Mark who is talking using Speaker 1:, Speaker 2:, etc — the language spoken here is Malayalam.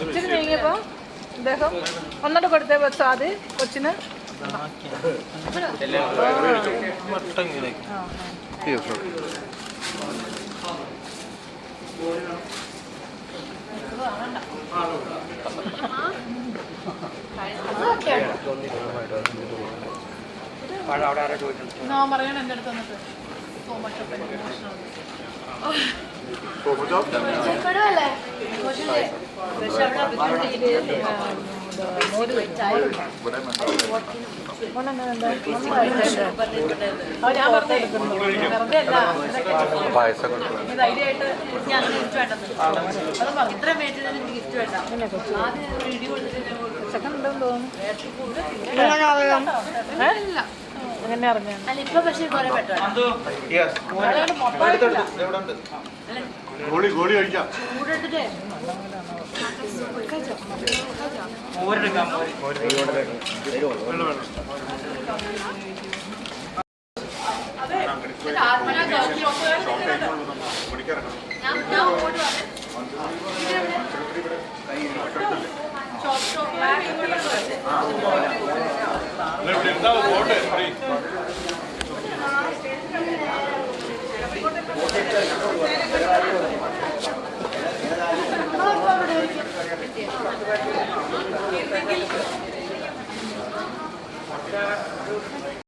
Speaker 1: ഇച്ചിരി നീങ്ങിയപ്പോ ഇദ്ദേഹം ഒന്നോട്ട് കൊടുത്തേ സ്വാദ് കൊച്ചിന് ആ, ആ. ഞാൻ പറയണം എന്റെ അടുത്ത് വന്നിട്ട് സോ മച്ച്
Speaker 2: പായസം
Speaker 1: ഇത്ര മേറ്റിൽ എനിക്ക് ഗിഫ്റ്റ് വേണ്ട ആദ്യം ഒരു ഇടി കൊടുത്തിട്ട് സെക്കൻഡ് ഉണ്ടെന്ന് തോന്നുന്നു അങ്ങനെ അറിഞ്ഞു
Speaker 3: അല്ല ഇപ്പൊ പക്ഷേ കുറെ
Speaker 2: ഗോളി ഗോളി കഴിക്കാം.
Speaker 3: ചൂടെടുത്തിട്ടേ.
Speaker 4: ഷോപ്പ് ഷോപ്പ് എന്താ പോട്ടെ